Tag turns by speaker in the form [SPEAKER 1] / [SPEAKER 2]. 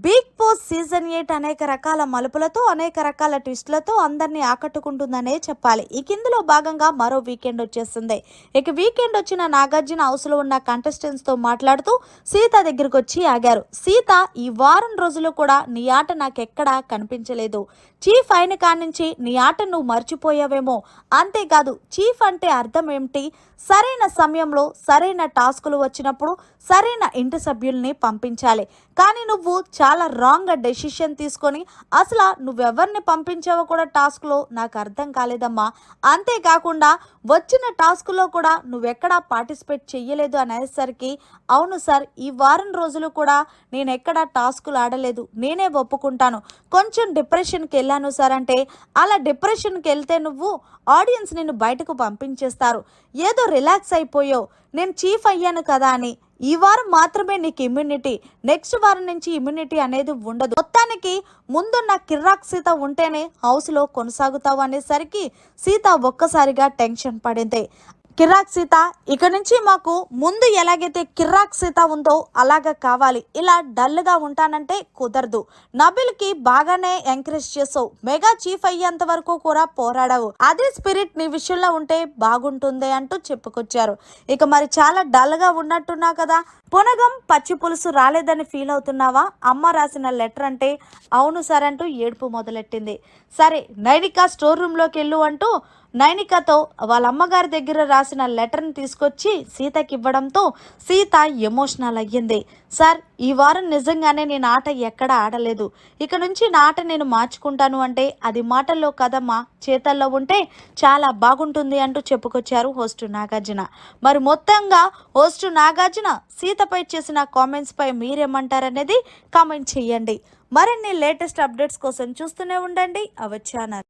[SPEAKER 1] big Bigg Boss season eight అనేక రకాల మలుపులతో అనేక రకాల ట్విస్టులతో అందరినీ ఆకట్టుకుంటుందనే చెప్పాలి. ఇక ఇందులో భాగంగా మరో వీకెండ్ వచ్చేస్తుంది. ఇక వీకెండ్ వచ్చిన నాగార్జున హౌస్లో ఉన్న కంటెస్టెంట్స్తో మాట్లాడుతూ సీత దగ్గరకు వచ్చి ఆగారు. సీత ఈ వారం రోజులు కూడా నీ ఆట నాకెక్కడా కనిపించలేదు. చీఫ్ అయిన కానించి నీ ఆట నువ్వు మర్చిపోయావేమో. అంతేకాదు చీఫ్ అంటే అర్థం ఏమిటి? సరైన సమయంలో సరైన టాస్కులు వచ్చినప్పుడు సరైన ఇంటి సభ్యుల్ని పంపించాలి. కానీ నువ్వు చాలా రాంగ్ డెసిషన్ తీసుకొని అసలు నువ్వెవరిని పంపించావో కూడా టాస్క్లో నాకు అర్థం కాలేదమ్మా. అంతేకాకుండా వచ్చిన టాస్క్లో కూడా నువ్వెక్కడా పార్టిసిపేట్ చెయ్యలేదు అనేసరికి అవును సార్ ఈ వారం రోజులు కూడా నేను ఎక్కడా టాస్కులు ఆడలేదు నేనే ఒప్పుకుంటాను. కొంచెం డిప్రెషన్కి వెళ్ళాను సార్ అంటే అలా డిప్రెషన్కి వెళ్తే నువ్వు ఆడియన్స్ నిన్ను బయటకు పంపించేస్తారు. ఏదో రిలాక్స్ అయిపోయావు. నేను చీఫ్ అయ్యాను కదా అని. ఈ వారం మాత్రమే నీకు ఇమ్యూనిటీ నెక్స్ట్ వారం నుంచి ఇమ్యూనిటీ అనేది ఉండదు. మొత్తానికి ముందున్న కిర్రాక్ సీత ఉంటేనే హౌస్లో కొనసాగుతావు అనేసరికి సీత ఒక్కసారిగా టెన్షన్ పడింది. కిర్రాక్ సీత ఇక నుంచి మాకు ముందు ఎలాగైతే కిర్రాక్ సీత ఉందో అలాగా కావాలి. ఇలా డల్గా ఉంటానంటే కుదరదు. నబిల్కి బాగానే ఎంకరేజ్ చేసావు. మెగా చీఫ్ అయ్యేంత వరకు కూడా పోరాడావు. అదే స్పిరిట్ నీ విషయంలో ఉంటే బాగుంటుంది అంటూ చెప్పుకొచ్చారు. ఇక మరి చాలా డల్గా ఉన్నట్టున్నావు కదా పునగం పచ్చి పులుసు రాలేదని ఫీల్ అవుతున్నావా? అమ్మ రాసిన లెటర్ అంటే అవును సార్ అంటూ ఏడుపు మొదలెట్టింది. సరే నైనిక స్టోర్ రూమ్లోకి వెళ్ళు అంటూ నైనికతో వాళ్ళ అమ్మగారి దగ్గర రాసిన లెటర్ని తీసుకొచ్చి సీతకి ఇవ్వడంతో సీత ఎమోషనల్ అయ్యింది. సార్ ఈ వారం నిజంగానే నేను ఆట ఎక్కడ ఆడలేదు. ఇక నుంచి నా ఆట నేను మార్చుకుంటాను అంటే అది మాటల్లో కదమ్మా చేతల్లో ఉంటే చాలా బాగుంటుంది అంటూ చెప్పుకొచ్చారు హోస్ట్ నాగార్జున. మరి మొత్తంగా హోస్ట్ నాగార్జున సీతపై చేసిన కామెంట్స్పై మీరేమంటారనేది కామెంట్ చేయండి. మరిన్ని లేటెస్ట్ అప్డేట్స్ కోసం చూస్తూనే ఉండండి. Our channel.